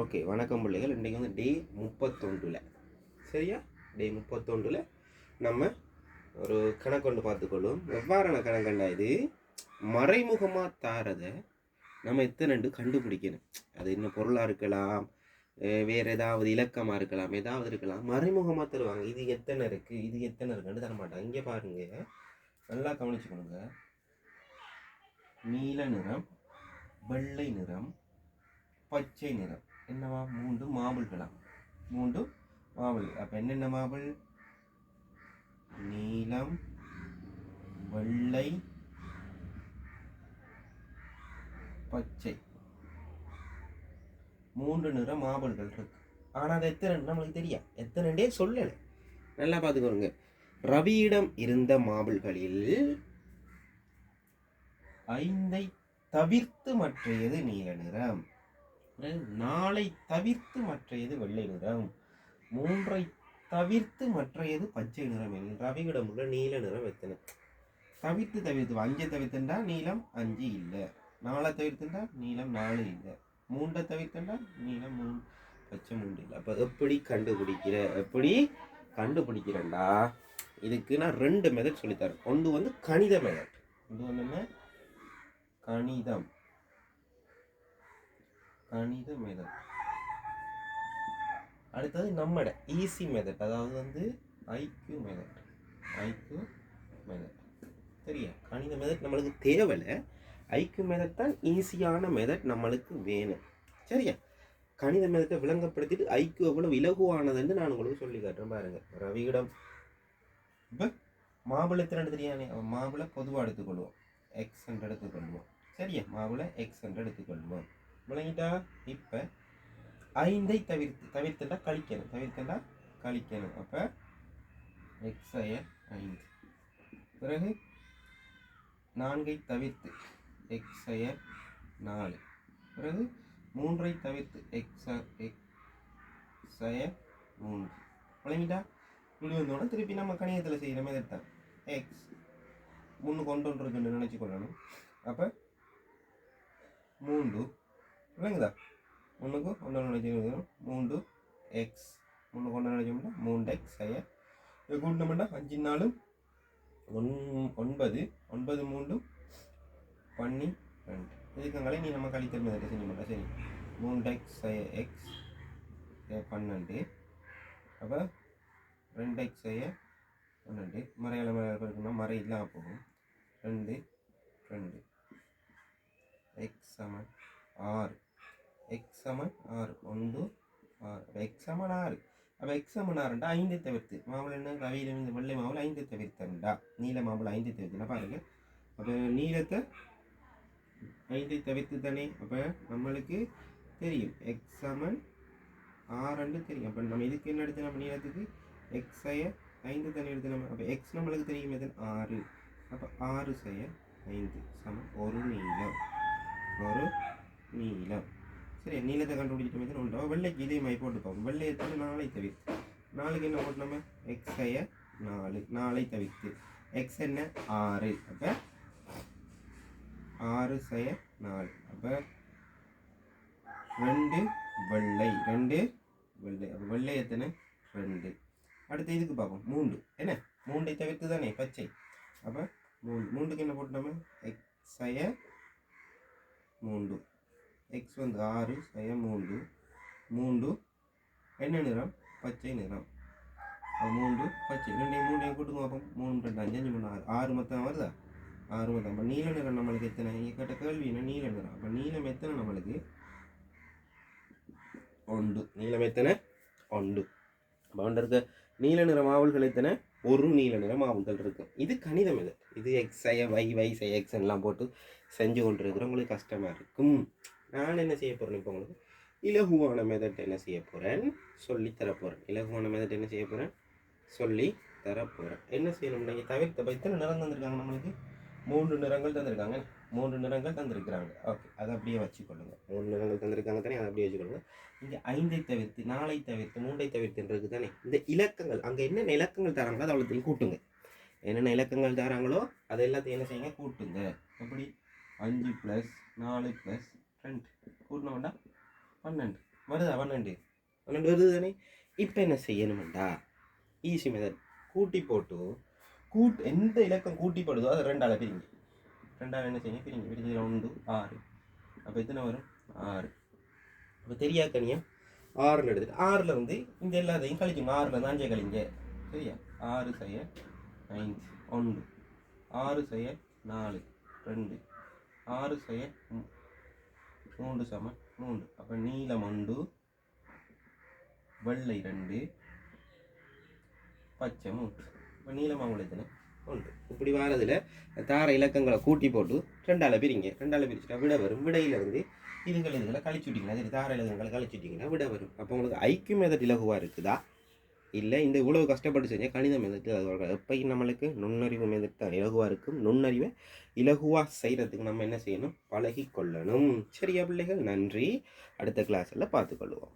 Okay வணக்கம் பிள்ளைகள். இன்றைக்கி வந்து டே முப்பத்தொன்றில். சரியா? டே முப்பத்தொன்றில் நம்ம ஒரு கணக்கொண்டு பார்த்துக்கொள்வோம் எவ்வாறான கணக்கண்டா இது மறைமுகமாக தாரதை நம்ம எத்தனைண்டு கண்டுபிடிக்கணும். அது இன்னும் பொருளாக இருக்கலாம் வேறு ஏதாவது இலக்கமாக இருக்கலாம் ஏதாவது இருக்கலாம். மறைமுகமாக தருவாங்க. இது எத்தனை இருக்குது இது எத்தனை இருக்குன்னு தர மாட்டாங்க. இங்கே பாருங்கள் நல்லா கவனிச்சுக்கணுங்க நீல நிறம் வெள்ளை நிறம் பச்சை நிறம். என்னவா? மூன்று மாபிள்களா மூன்று மாபிள் அப்போ என்னென்ன மாபிள் நீலம் வெள்ளை பச்சை. மூன்று நிற மாபிள்கள் இருக்கு. ஆனால் அது எத்தனை நம்மளுக்கு தெரியும் எத்தனைண்டே சொல்லலை. நல்லா பார்த்துக்கோங்க. ரவியிடம் இருந்த மாபிள்களில் ஐந்தை தவிர்த்து மற்றையது நீல நிறம்? நாளை தவிர்த்து மற்றையது வெள்ளை நிறம். மூன்றை தவிர்த்து மற்றையது பச்சை நிறம் ரவியிடம் உள்ள நீல நிறம் எத்தனை தவிர்த்து தவிர்த்து அஞ்சை தவிர்த்துண்டா நீளம் அஞ்சு இல்லை. நாலை தவிர்த்துண்டா நீளம் நாலு இல்லை. மூன்றை தவிர்த்துண்டா நீளம் மூணு பச்சை மூன்று இல்லை. அப்போ எப்படி கண்டுபிடிக்கிற எப்படி கண்டுபிடிக்கிறேன்டா? இதுக்கு நான் ரெண்டு மெதட் சொல்லித்தரேன் ஒன்று வந்து கணித மெதட் ஒன்று வந்து கணிதம். கணித மெதட் அடுத்தது நம்மட ஈஸி மெதட் அதாவது வந்து ஐக்யூ மெதட் ஐக்யூ மெதட் சரியா? கணித மெதட் நம்மளுக்கு தேவையில்லை ஐக்யூ மெதட் தான் ஈஸியான மெதட் நம்மளுக்கு வேணும் சரியா? கணித மெதத்தை விளங்கப்படுத்திட்டு ஐக்யூ எவ்வளோ இலகுவானதுன்னு நான் உங்களுக்கு சொல்லி காட்டுறேன். பாருங்க. ரவியிடம். இப்போ மாம்பழத்தில் எடுத்துறியானே மாம்பழ பொதுவாக எடுத்துக்கொள்வோம். எக்ஸ் என்று எடுத்துக்கொள்வோம். சரியா? மாவுளை எக்ஸ் என்று எடுத்துக்கொள்வோம். விளங்கிட்டா? இப்போ ஐந்தை தவிர்த்து தவிர்த்துட்டா கழிக்கணும். தவிர்த்துட்டா கழிக்கணும். அப்போ எக்ஸைய ஐந்து. பிறகு நான்கை தவிர்த்து எக்ஸைய நாலு. பிறகு மூன்றை தவிர்த்து எக்ஸ எக்ஸைய மூன்று. விளங்கிட்டா? இப்படி வந்தோடனே திருப்பி நம்ம கணிதத்தில் செய்கிற மாதிரி தான். எக்ஸ் முன்னு கொண்டு ஒன்று நினச்சி கொள்ளணும் அப்போ மூன்று விளங்குதா ஒன்றுக்கு ஒன்று நினைச்சு மூன்று எக்ஸ் ஒன்று கொண்டு நினைச்சோம்னா மூன்று எக்ஸ் ஐயா இது கூட்டினோம்னா அஞ்சு நாலு ஒன் ஒன்பது. ஒன்பது மூன்று பண்ணி ரெண்டு இதுக்குங்களே நீ நம்ம கழித்தல் மாதிரி செஞ்சு சரி. மூன்று எக்ஸ் ஐய எக்ஸ் பன்னெண்டு. அப்போ ரெண்டு எக்ஸ் ஐய பன்னெண்டு. மறையாள மறை இருக்குன்னா மறை இல்லாமல் போகும். ரெண்டு ரெண்டு. எக்ஸ் சமன். ஆறு. எக்ஸ் சமன் ஆறு ஒன்று ஆறு அப்போ எக்ஸ் சமன் ஆறு அப்போ எக்ஸ் சமன் ஆறுண்டா ஐந்தை தவிர்த்து. மாவுள என்ன? ரவியில் இருந்து வெள்ளை மாவுள ஐந்தை தவிர்த்தண்டா நீல மாவுள ஐந்தை தவிர்த்துனா பாருங்க. அப்போ நீளத்தை ஐந்தை தவிர்த்து தானே அப்போ நம்மளுக்கு தெரியும். எக்ஸ் சமன் ஆறுண்டு தெரியும். அப்போ நம்ம இதுக்கு என்ன எடுத்து நம்ம நீளத்துக்கு? எக்ஸைய ஐந்து தண்ணி எடுத்து நம்ம அப்போ எக்ஸ் நம்மளுக்கு தெரியும் எது? ஆறு அப்போ ஆறு செய்ய ஐந்து சமம் ஒரு நீளம். ஒரு நீளம். சரி நீளத்தை கண்டுபிடிச்சிட்டு தான் உண்டோ வெள்ளைக்கு இதே மாதிரி போட்டு வெள்ளை எத்தனை நாளை தவிர்த்து. நாளைக்கு என்ன போட்டு நம்ம எக்ஸ் ஐய நாலு. நாளை தவிர்த்து. எக்ஸ் என்ன? ஆறு. அப்போ ஆறு செய்ய நாலு. அப்போ ரெண்டு வெள்ளை. ரெண்டு வெள்ளை. அப்போ வெள்ளை எத்தனை? ரெண்டு. அடுத்து இதுக்கு பார்ப்போம். மூன்று. என்ன? மூண்டை தவிர்த்து தானே? பச்சை. அப்போ மூண்டு மூன்றுக்கு என்ன போட்டோமே எக்ஸ் சய மூன்று. எக்ஸ் வந்து ஆறு சைய மூன்று. மூன்று என்ன நிறம் பச்சை நிறம். மூன்று பச்சை. ரெண்டையும் மூண்டையும் கூட்டுங்க பார்ப்போம் மூணு ரெண்டு அஞ்சு அஞ்சு மூணு ஆறு. ஆறு மொத்தம் வருதா? ஆறு மொத்தம். அப்போ நீல நிறம் நம்மளுக்கு எத்தனை? இங்கே கேட்ட கேள்வினா நீல நிறம். அப்போ நீளம் எத்தனை நம்மளுக்கு? ஒன்று. நீளம் எத்தனை? ஒன்று. அப்போ இருக்க நீல நிற மாவல்கள் எத்தனை? ஒரு நீல நிற மாவுள்கள் இருக்கும் இது கணிதம் இது. இது எக்ஸ் ஐய வை வை சை எக்ஸ் எல்லாம் போட்டு செஞ்சு கொண்டு இருக்கிற உங்களுக்கு கஷ்டமாக இருக்கும். நான் என்ன செய்ய போகிறேன் இப்போ உங்களுக்கு? இலகுவான மெதட் என்ன செய்ய போகிறேன் சொல்லி தரப்போகிறேன் இலகுவான மெதட் என்ன செய்ய போகிறேன் சொல்லி தரப்போகிறேன் என்ன செய்யணும்? நீங்கள் தவிர்த்த இப்போ இத்தனை நிறம் தந்திருக்காங்க நம்மளுக்கு? மூன்று நிறங்கள் தந்திருக்காங்க. மூன்று நிறங்கள் தந்திருக்கிறாங்க. ஓகே அதை அப்படியே வச்சுக்கொள்ளுங்க. மூணு நிறங்கள் தந்திருக்காங்க தானே? அதை அப்படியே வச்சுக்கொள்ளுங்க. இங்கே ஐந்தை தவிர்த்து நாளை தவிர்த்து மூன்றை தவிர்த்துன்றது தானே? இந்த இலக்கங்கள் அங்கே என்னென்ன இலக்கங்கள் தராங்களோ அதை அவ்வளோத்தையும் கூட்டுங்க. என்னென்ன இலக்கங்கள் தராங்களோ அதை எல்லாத்தையும் என்ன செய்யுங்க? கூட்டுங்க. எப்படி? அஞ்சு ப்ளஸ் நாலு ப்ளஸ் ரெண்டு வேண்டாம் பன்னெண்டு. வருதா பன்னெண்டு? பன்னெண்டு வருது தானே? இப்போ என்ன செய்யணுமெண்டா? ஈஸி மெதட் கூட்டி போட்டு கூட் எந்த இலக்கம் கூட்டி போடுதோ அதை ரெண்டால் பிரிங்க. ரெண்டாவது என்ன செய்யுங்க? பிரிங்க. பிரிஞ்சு ஒன்று ஆறு. அப்போ எத்தனை வரும்? ஆறு. அப்போ தெரியாக்கனியா ஆறில் எடுத்துட்டு ஆறில் வந்து இந்த எல்லாத்தையும் கழிக்கும் ஆறில் தான் கழிங்க. சரியா? ஆறு செய்ய ஐந்து. ஒன்று. ஆறு செய்ய நாலு. ரெண்டு. ஆறு செய்ய மூன்று சம மூன்று அப்போ நீலம் ஒன்று வெள்ளை ரெண்டு பச்சை மூன்று. இப்போ நீளமாக உள்ளதுன்னு ஒன்று இப்படி வாரதில் தார இலக்கங்களை கூட்டி போட்டு ரெண்டால் பிரிங்க. ரெண்டால் பிரிச்சுட்டா விட வரும். விடையிலேருந்து இதுங்களை இதுங்களை இதுகளை கழிச்சு சரி தார இலக்கங்களை கழிச்சு விட்டீங்கன்னா விட வரும். அப்போ உங்களுக்கு ஐக்கியம் மெதட் இலகுவாக இருக்குதா? இல்லை இந்த இவ்வளவு கஷ்டப்பட்டு செஞ்சால் கணித மெதட்டு அது எப்பயும் நம்மளுக்கு நுண்ணறிவு மெதட் தான் இலகுவாக இருக்கும் நுண்ணறிவை இலகுவாக செய்கிறதுக்கு நம்ம என்ன செய்யணும்? பழகி கொள்ளணும். சரியா பிள்ளைகள்? நன்றி. அடுத்த கிளாஸில் பார்த்துக்கொள்வோம்